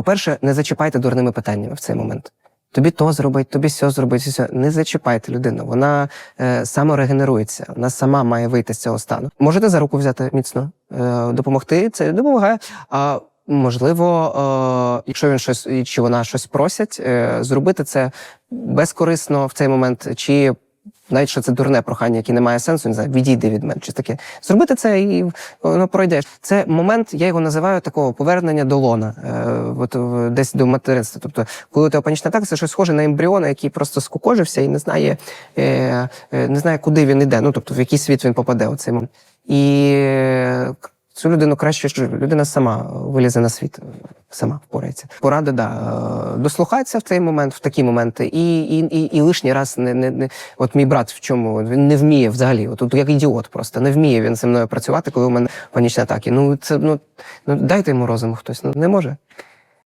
По-перше, не зачіпайте дурними питаннями в цей момент. Тобі то зробить, тобі сьо зробить, сьо. не зачіпайте людину. Вона е, саморегенерується, вона сама має вийти з цього стану. Можете за руку взяти міцно, е, допомогти. Це допомагає. А можливо, е, якщо він щось чи вона щось просять, е, зробити це безкорисно в цей момент, чи навіть що це дурне прохання, яке не має сенсу, не знаю, відійди від мене, чи таке. Зробити це і воно пройде. Це момент, я його називаю такого повернення до лона, е, от, десь до материнства. Тобто, коли тебе панічна атака, це щось схоже на ембріона, який просто скукожився і не знає, е, е, не знає, куди він іде. Ну тобто, в який світ він попаде у цей момент. І е, цю людину краще, що людина сама вилізе на світ, сама впорається. Порада, да, е, дослухатися в цей момент, в такі моменти, і, і, і, і лишній раз не, не, не. От мій брат в чому він не вміє взагалі. От, як ідіот просто не вміє він зі мною працювати, коли у мене панічні атаки. Ну це ну, ну дайте йому розуму хтось. Ну не може.